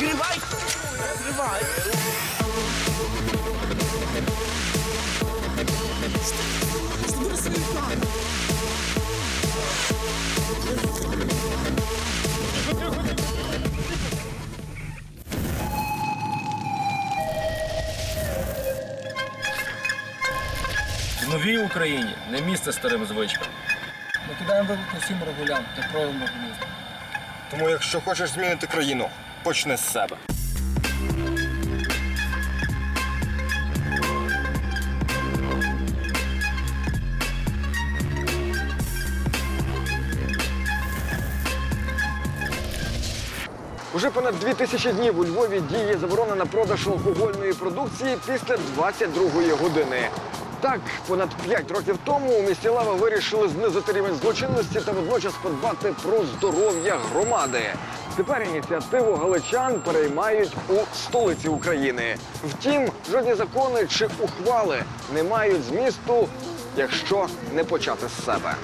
Відкривай! Відкривай! В новій Україні не місце старим звичкам. Ми кидаємо виклик усім регулям та проявимо гуманізм. Тому, якщо хочеш змінити країну, почни з себе. Уже понад дві тисячі днів у Львові діє заборона на продаж алкогольної продукції після 22-ї години. Так, понад 5 років тому у місті Лава вирішили знизити рівень злочинності та водночас подбати про здоров'я громади. Тепер ініціативу галичан переймають у столиці України. Втім, жодні закони чи ухвали не мають змісту, якщо не почати з себе.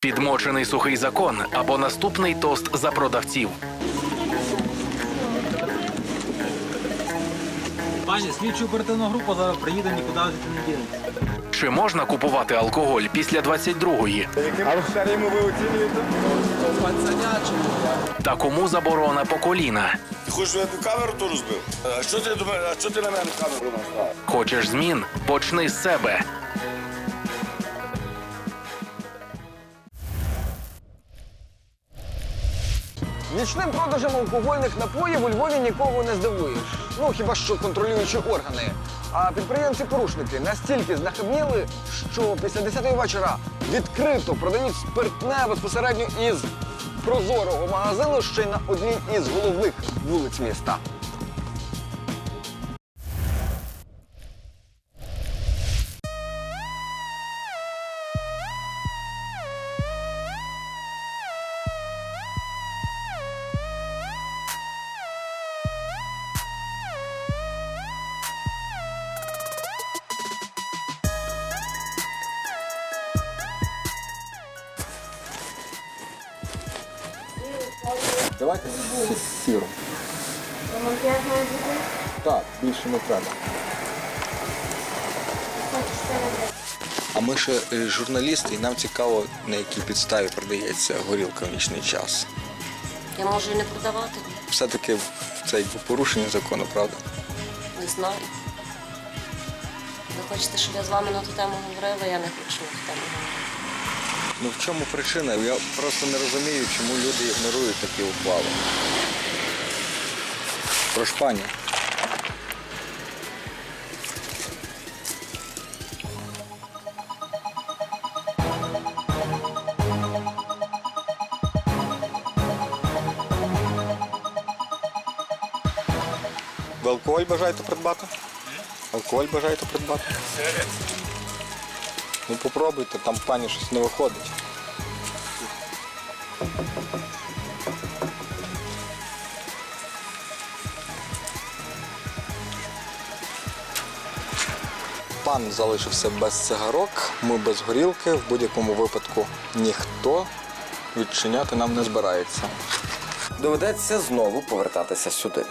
Підмочений сухий закон або наступний тост за продавців. Пані, слідчу оперативну групу зараз приїде, нікуди звідти не дінеться. Чи можна купувати алкоголь після 22-ї? Яким критеріями ви оцінюєте? Та кому заборона по коліна? Ти хочеш, щоб я ту камеру ту розбив? А що ти до мене? А що ти на мене камеру наставив? Хочеш змін? Почни з себе. Нічним продажем алкогольних напоїв у Львові нікого не здивуєш. Ну хіба що контролюючі органи. А підприємці-порушники настільки знахабніли, що після 10 вечора відкрито продають спиртне безпосередньо із прозорого магазину ще й на одній із головних вулиць міста. Давайте з сіром. Так, більше не треба. А ми ще е, журналісти, і нам цікаво, на якій підставі продається горілка в нічний час. Я можу і не продавати, Все-таки це якби порушення закону, правда? не знаю. Ви хочете, щоб я з вами на ту тему говорила, я не хочу на ту тему говорити. Ну в чому причина? Я просто не розумію, чому люди ігнорують такі ухвали. Прошу пані. Ви алкоголь бажаєте придбати? Алкоголь бажаєте придбати? Ну попробуйте, там пані щось не виходить. Пан залишився без цигарок, ми без горілки. В будь-якому випадку ніхто відчиняти нам не збирається. Доведеться знову повертатися сюди.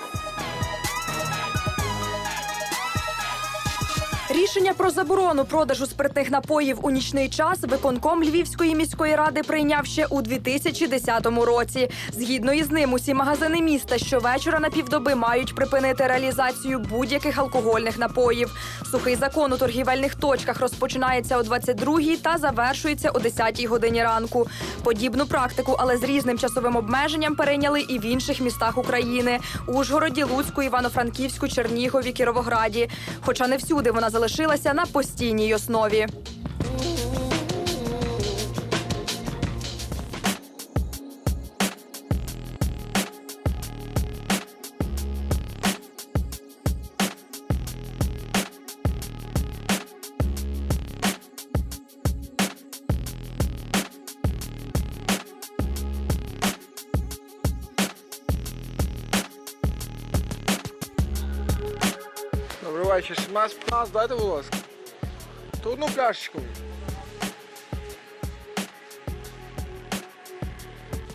Рішення про заборону продажу спиртних напоїв у нічний час виконком Львівської міської ради прийняв ще у 2010 році. Згідно із ним, усі магазини міста щовечора на півдоби мають припинити реалізацію будь-яких алкогольних напоїв. Сухий закон у торгівельних точках розпочинається о 22-й та завершується о 10-й годині ранку. Подібну практику, але з різним часовим обмеженням, перейняли і в інших містах України: Ужгороді, Луцьку, Івано-Франківську, Чернігові, Кіровограді. Хоча не всюди вона залишилася на постійній основі. 15, дайте, будь ласка. То одну пляшечку.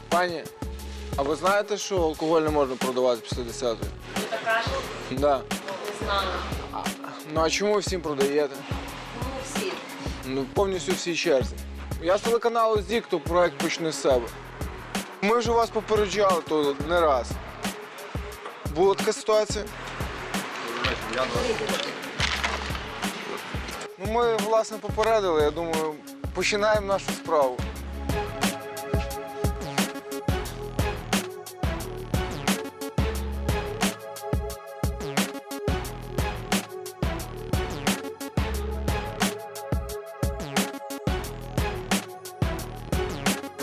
Пані, а ви знаєте, що алкоголь не можна продавати після 10-ї? Ви так кажете? Так. Да. Не знала. Ну а чому ви всім продаєте? Ну, всі. Ну, повністю всі черзі. Я з телеканалу ЗІК, то проект почне з себе. Ми вже вас попереджали тут не раз. Була така ситуація. Я ми, власне, попередили, я думаю, починаємо нашу справу.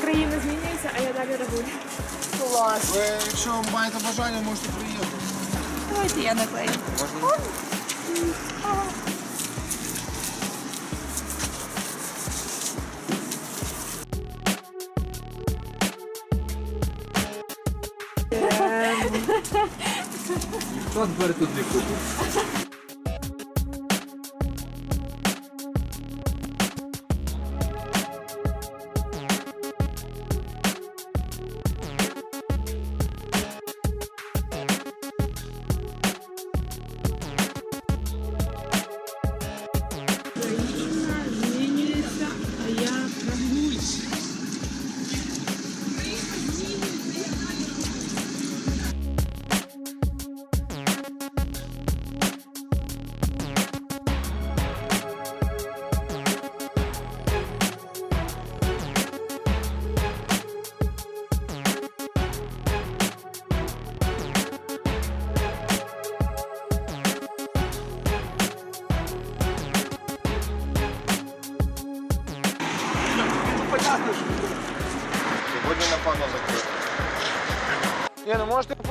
Країна змінюється, а я далі рагуль. Ви, якщо маєте бажання, можете приїхати. Давайте я наклею. Хто тепер тут не купить?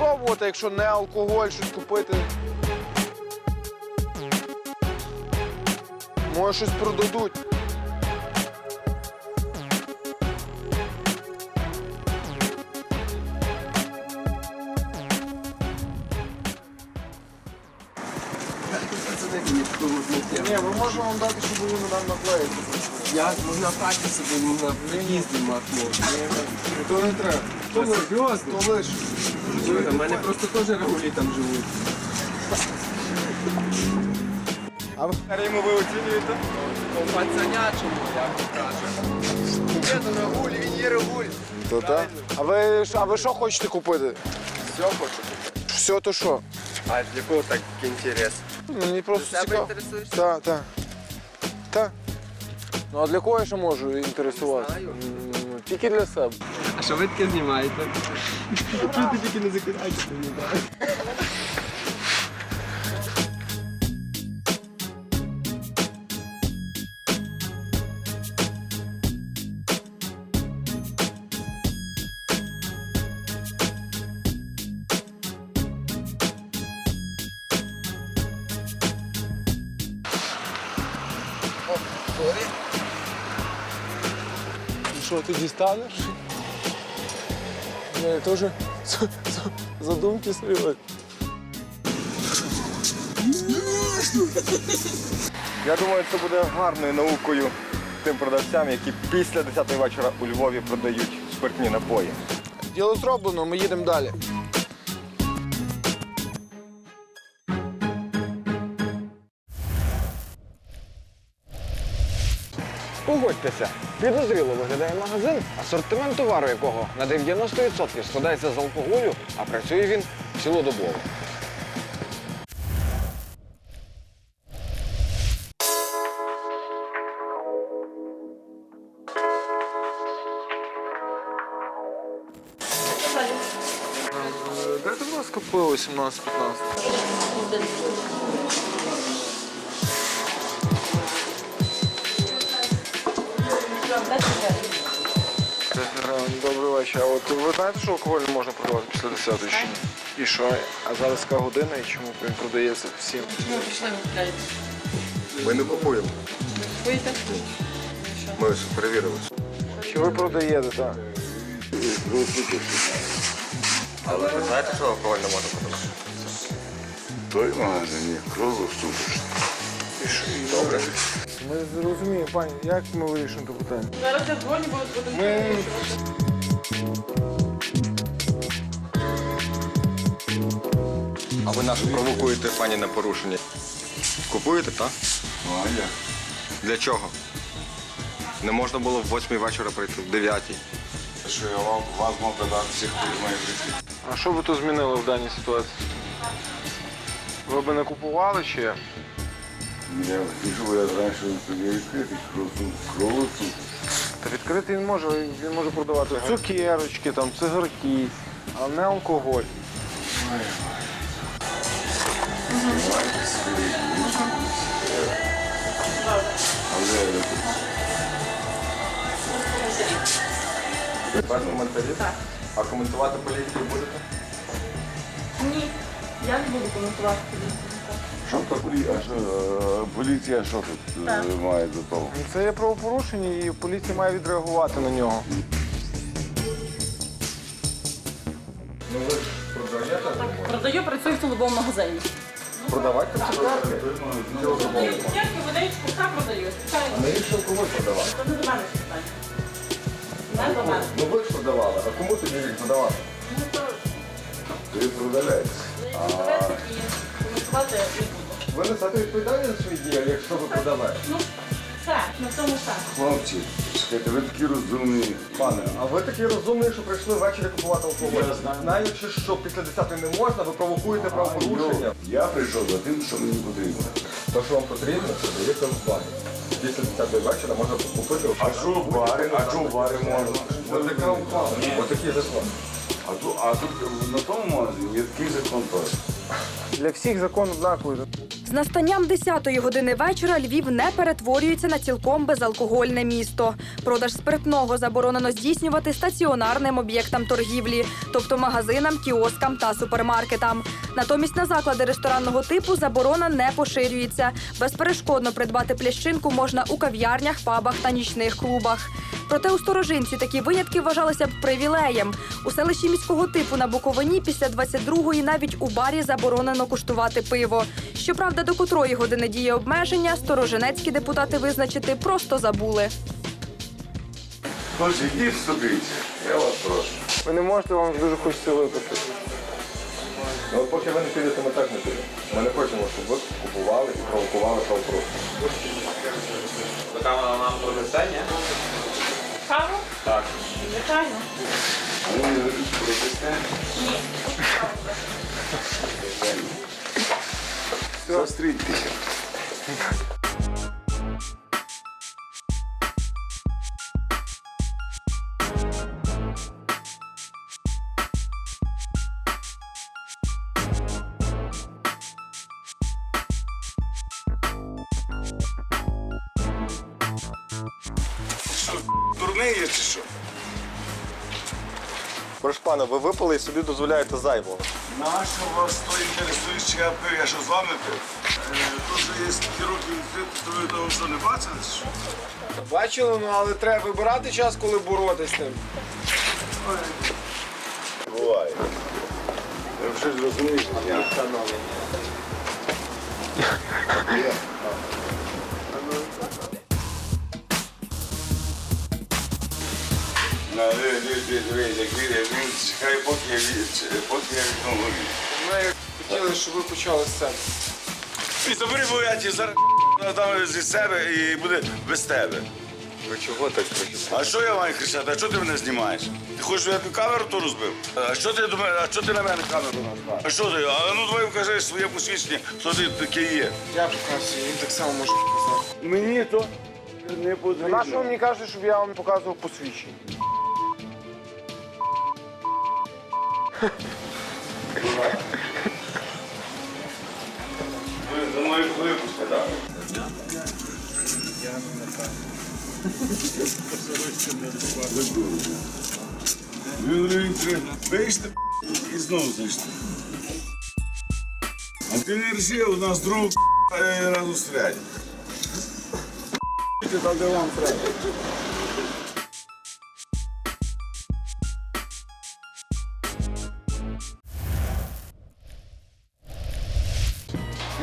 Ну якщо не алкоголь, щось купити. Може щось продадуть. Ні, ми можемо вам дати, щоб ви нам наклеїти. Як можна хаті собі на приїзді махнути? То не треба. То серйозно? То лиш. У мене просто теж рагулі там живуть. А ви йому ви оцінюєте? По пацанячому, як то кажуть. Є то рагуль, він є рагуль. То так. А ви, а ви що хочете купити? Все хочу. Все то що? А для кого так інтерес? Мені просто Для себе цікаво. інтересуєшся? Так, так. Так. Ну а для кого я ще можу інтересуватися? знаю. Тільки для себе. А що ви таке знімаєте? Чути тільки не закидайте мені, так? Що, ти дістанеш? Ні, теж за- за- задумки серйозні. Я думаю, це буде гарною наукою тим продавцям, які після 10 вечора у Львові продають спиртні напої. Діло зроблено, ми їдемо далі. Погодьтеся, підозріло виглядає магазин, асортимент товару якого на 90% складається з алкоголю, а працює він цілодобово. Дайте, будь ласка, пиво 17-15. Добрий вечір. А от ви знаєте, що алкоголь не можна продавати після 10 чи ні? І що? А зараз яка година і чому він продається всім? Ну, пішли купляти. Ми не купуємо. Будете? Ми ж перевірили. Чи ви продаєте, так? Але ви знаєте, що алкоголь не можна продавати? Той магазин, ні, кругло супер. І що? Добре. Ми зрозуміємо, пані, як ми вирішимо це питання. Зараз я дзвоню, бо Ми- А ви нас провокуєте, пані, на порушення. Купуєте, так? Ну, а я. Для чого? Не можна було в восьмій вечора прийти, в 9. Що я вам, вас мав додати всіх моїх близьких. А що би то змінило в даній ситуації? Ви б не купували ще? Я пішов, я знаю, що він собі відкритий, крову Та відкритий він може, він може продавати цукерочки, там, цигарки, а не алкоголь. Тепер коментарі? А коментувати поліцію будете? Ні, я не буду коментувати. Що то поліція? Що, е, поліція що тут е, має до того? Ну, Це є правопорушення і поліція має відреагувати на нього. Ну ви ж продаєте? Продаю, працюю в цілому магазині. Продавайте це Тільки водичку сам продаю, звичайно. Навіщо алкоголь продавати? Це не до мене питання. Не до мене. Ну ви ж продавали, а кому тоді їх продавати? Ну, то Ти продаляєш. давайте і коментувати не буду. Ви несете відповідальність за свої дії, якщо ви продавець? Ну, все, на цьому все. Хлопці, чекайте, ви такі розумні. Пане, а ви такі розумні, що прийшли ввечері купувати алкоголь? Знаючи, що після 10 не можна, ви провокуєте правопорушення. Я прийшов за тим, що мені потрібно. Те, що вам потрібно, це дається в барі. Після 10 вечора можна купити. А що в барі? А що в барі можна? Ось така ухвала. Ось такий закон. А тут, а тут на тому магазині є такий закон теж. Для всіх закон однаковий. З настанням 10-ї години вечора Львів не перетворюється на цілком безалкогольне місто. Продаж спиртного заборонено здійснювати стаціонарним об'єктам торгівлі, тобто магазинам, кіоскам та супермаркетам. Натомість на заклади ресторанного типу заборона не поширюється. Безперешкодно придбати плящинку можна у кав'ярнях, пабах та нічних клубах. Проте у сторожинці такі винятки вважалися б привілеєм. У селищі міського типу на Буковині після 22-ї навіть у барі заборонено куштувати пиво. Щоправда, до котрої години діє обмеження, сторожинецькі депутати визначити просто забули. Хлопці, йдіть ступіться. Я вас прошу. Ви не можете, вам дуже хочеться випити. Ну, от поки ви не підете, ми так не підемо. Ми не хочемо, щоб ви купували і провокували правопорушення. Така вона нам принесе, ні? Так. Звичайно. А ви випили і собі дозволяєте зайвого. Нащо вас то інтересує, чи я пив? Я що з вами пив? Тут же є скільки років відкрито, то ви того що не бачили? що? Бачили, ну але треба вибирати час, коли боротися з тим. Буває. Я вже зрозумів. Я. Як він, чекає, поки я, поки я відновлю. Ми хотіли, щоб ви почали з себе. І забери, бо я ті зараз дам зі себе і буде без тебе. Ви чого так кричите? А що я маю кричати? А що ти мене знімаєш? Ти хочеш, щоб я тобі камеру ту розбив? А що ти до мене? А що ти на мене камеру назвав? А що ти? А ну давай покажи своє посвідчення, хто ти такий є. Я показую, він так само може показати. Мені то не На потрібно. що ви мені кажете, щоб я вам показував посвідчення? Ви мною випусти, так? Він вийшли і знову зайшли. А ти не рішив, у нас друг е, разом стрять. Там, де вам треба.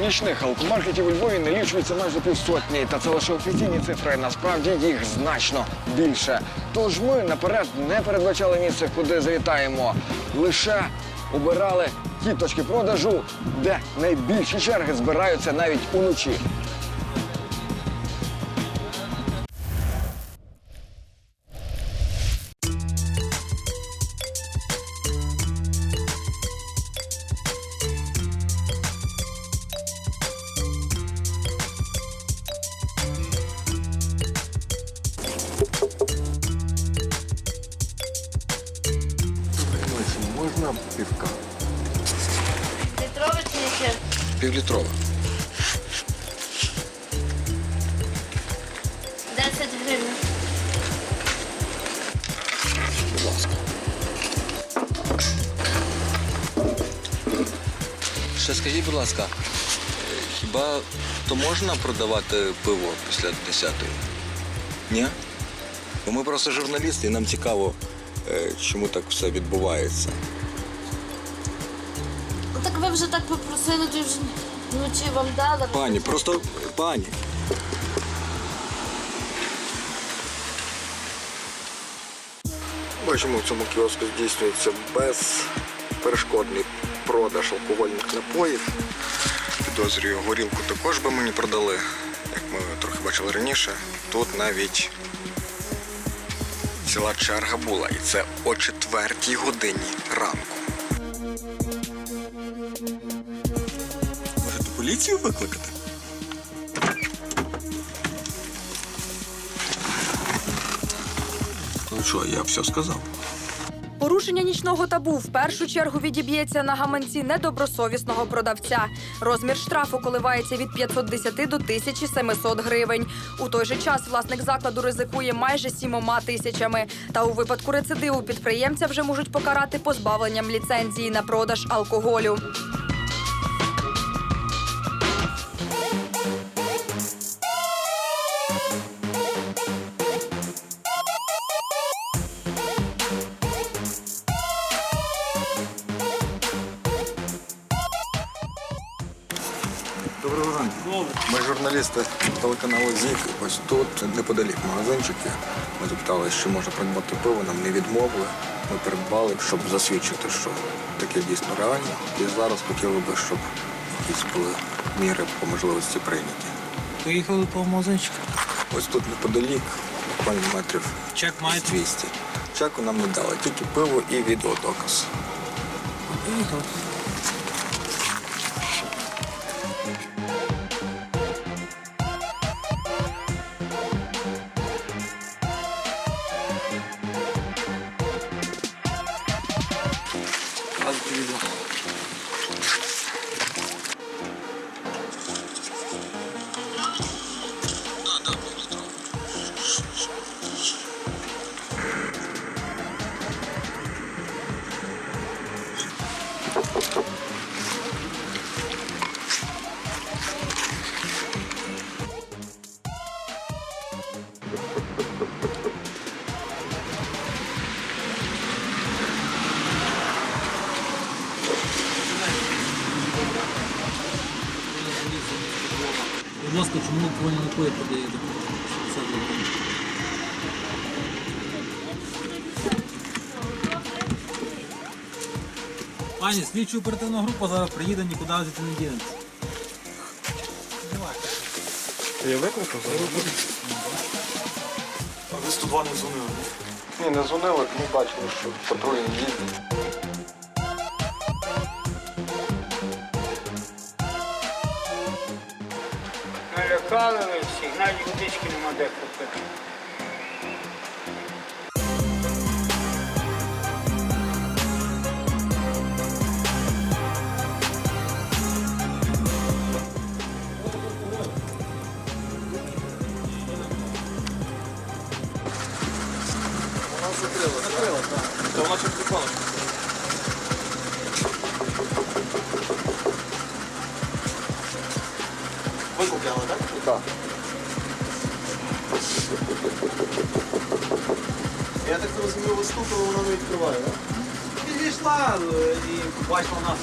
Нічних алкомаркетів у Львові налічується майже півсотні, та це лише офіційні цифри. Насправді їх значно більше. Тож ми наперед не передбачали місце, куди завітаємо. Лише обирали ті точки продажу, де найбільші черги збираються навіть уночі. Півлітрова. 10 гривень. Будь ласка. Ще скажіть, будь ласка, хіба то можна продавати пиво після 10-ї? Ні? Бо ми просто журналісти, і нам цікаво, е, чому так все відбувається. Ну, Так ви вже так попросили, то вже вночі вам дали. Пані, просто пані. Бачимо, в цьому кіоску здійснюється безперешкодний продаж алкогольних напоїв. Підозрюю, горілку також би мені продали, як ми трохи бачили раніше. Тут навіть ціла черга була, і це о четвертій годині ранку. Поліцію викликати? Ну що, я все сказав. Порушення нічного табу в першу чергу відіб'ється на гаманці недобросовісного продавця. Розмір штрафу коливається від 510 до 1700 гривень. У той же час власник закладу ризикує майже сімома тисячами. Та у випадку рецидиву підприємця вже можуть покарати позбавленням ліцензії на продаж алкоголю. Телеканалу ЗІК. Ось тут неподалік магазинчики. Ми запитали, що можна придбати пиво, нам не відмовили. Ми придбали, щоб засвідчити, що таке дійсно реально. І зараз хотіли би, щоб якісь були міри по можливості прийняті. Поїхали по магазинчику. Ось тут неподалік, буквально метрів Чек маєте? 200. Чеку нам не дали, тільки пиво і відеодоказ. Поїхали. Напої продаєте? Пані, слідчу оперативна група зараз приїде, нікуди звідти не дінеться. Я викликав А ви 102 не дзвонили? Ні, не дзвонили, ми бачили, що патрульні їздять. Налякали навіть водички нема де купити. Та вона чим прикола. Ви купляли, так? Так. Я так зрозумів, ви вона не відкриває, так? Підійшла е, і побачила нас.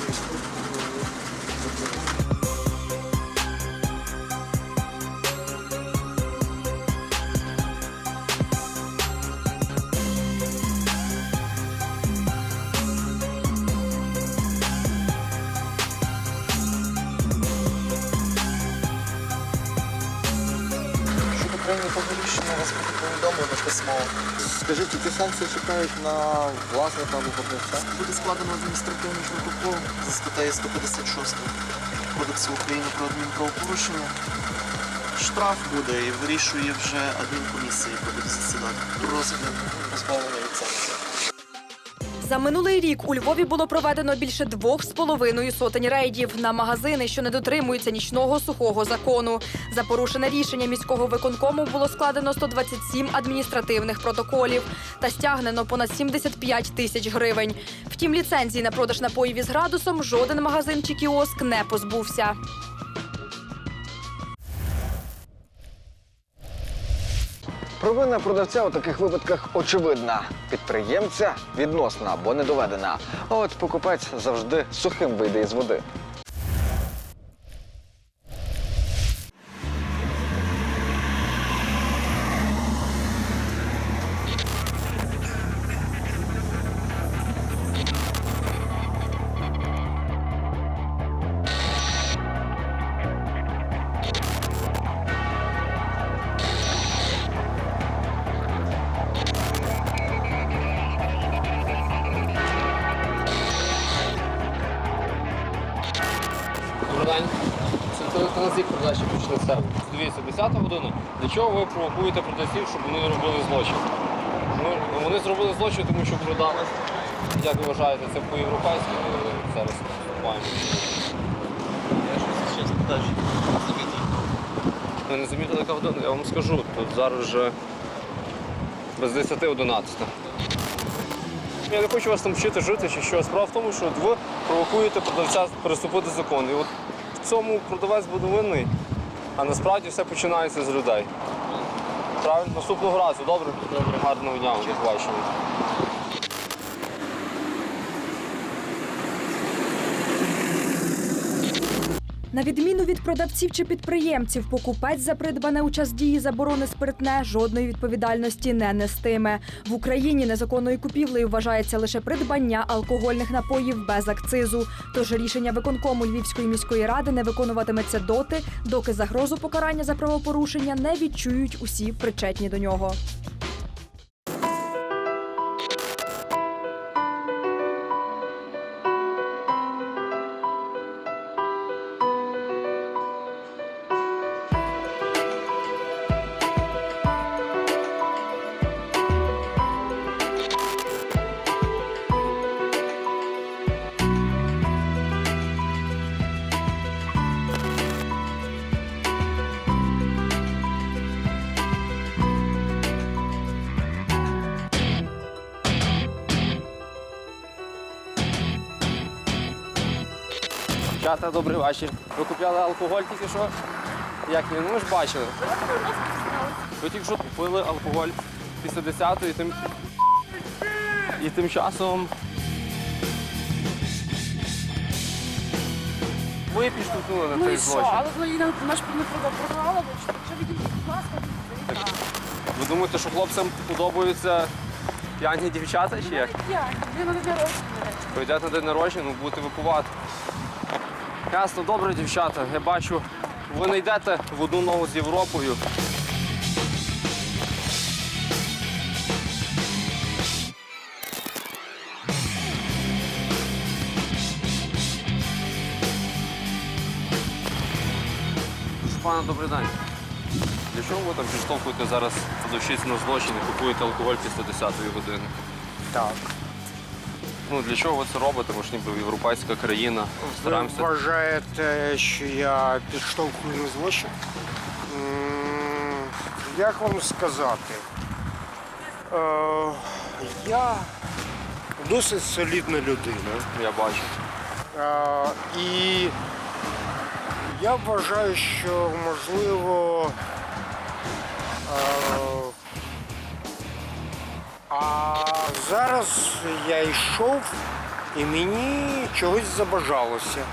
Скажіть, які санкції чекають на власника або продавця? Буде складено адміністративний протокол за статтею 156 Кодексу України про адмінправопорушення. Штраф буде і вирішує вже адмінкомісія, яка буде засідати. Розгляд позбавлення від. За минулий рік у Львові було проведено більше двох з половиною сотень рейдів на магазини, що не дотримуються нічного сухого закону. За порушене рішення міського виконкому було складено 127 адміністративних протоколів та стягнено понад 75 тисяч гривень. Втім, ліцензії на продаж напоїв із градусом жоден магазин чи кіоск не позбувся. Провина продавця у таких випадках очевидна. Підприємця відносна або не доведена. А от покупець завжди сухим вийде із води. Для чого ви провокуєте продавців, щоб вони робили злочин? Ну, вони зробили злочин, тому що продали. Як ви вважаєте, це по-європейськи ми зараз вступаємо? Я щось чесно теж замітив. Ви не замітили, яка? Я вам скажу, тут зараз вже без 10 11. Я не хочу вас там вчити жити чи що. Справа в тому, що ви провокуєте продавця переступити закон. І от в цьому продавець буде винний, а насправді все починається з людей. Правильно? Наступного разу, добре? Добре. Гарного дня, до На відміну від продавців чи підприємців, покупець за придбане у час дії заборони спиртне жодної відповідальності не нестиме. В Україні незаконною купівлею вважається лише придбання алкогольних напоїв без акцизу. Тож рішення виконкому Львівської міської ради не виконуватиметься доти, доки загрозу покарання за правопорушення не відчують усі причетні до нього. Дівчата, добрий вечір. Ви купляли алкоголь тільки що? Як ні? Ну ми ж бачили. Ви тільки що купили алкоголь після 10-ї, тим... і тим часом. Ви підштовхнули на Ну цей і що? злочин. Але вона наш не продавала, що відійдіть, будь ласка. Ви думаєте, що хлопцям подобаються п'яні дівчата чи як? Я, ви на день народження. Прийдете на день народження, ну будете випивати. Ясно, добре, дівчата. Я бачу, ви не йдете в одну ногу з Європою. Пане, добрий день. Для чого ви там підштовхуєте зараз продавщиць на злочин і купуєте алкоголь після 10-ї години? Так. Ну для чого ви це робите? Ми ж ніби європейська країна. Ви Стараємося. вважаєте, що я підштовхую на злочин? М, Як вам сказати? Е, я досить солідна людина. Я бачу. Е, і я вважаю, що можливо. Е, а зараз я йшов і мені чогось забажалося.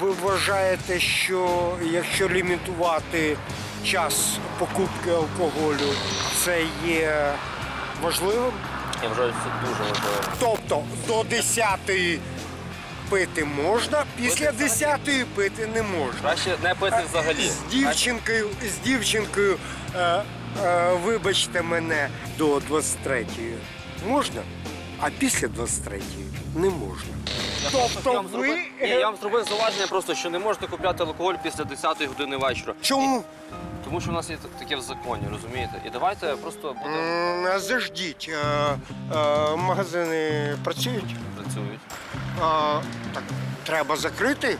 Ви вважаєте, що якщо лімітувати час покупки алкоголю, це є важливим? Я вважаю, це дуже важливо. Тобто до 10-ї пити можна, після 10-ї пити не можна. Краще не пити взагалі. З дівчинкою, з дівчинкою, е, вибачте мене, до 23-ї можна, а після 23-ї не можна. Тобто Я вам ви... зробив- Ні, я вам зробив зауваження просто, що не можете купляти алкоголь після 10-ї години вечора. Чому? Тому що у нас є таке в законі, розумієте? І давайте просто будемо М, Заждіть, е, е, магазини працюють? працюють. А, так, треба закрити.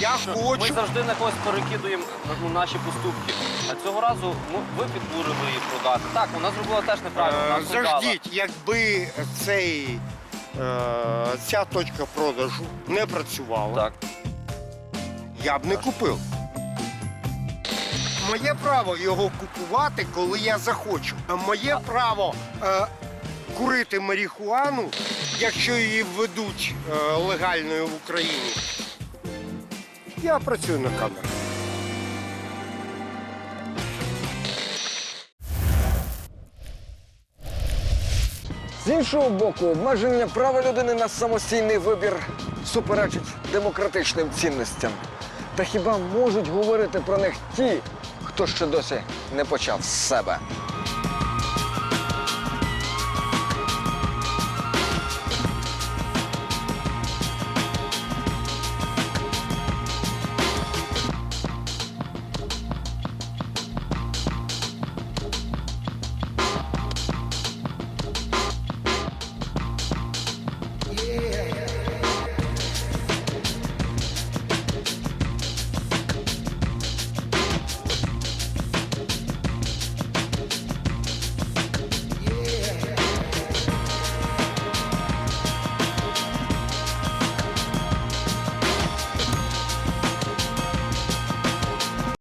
Я Ми хочу. завжди на когось перекидуємо ну, наші поступки. А цього разу ну, ви підбурили її продати. Так, вона зробила теж неправильно. Е, вона продала. Заждіть, якби цей, е, ця точка продажу не працювала, Так. я б не купив. Моє право його купувати, коли я захочу. А моє право е, курити марихуану, якщо її введуть е, легальною в Україні. Я працюю на камеру. Іншого боку, обмеження права людини на самостійний вибір суперечить демократичним цінностям. Та хіба можуть говорити про них ті, хто ще досі не почав з себе?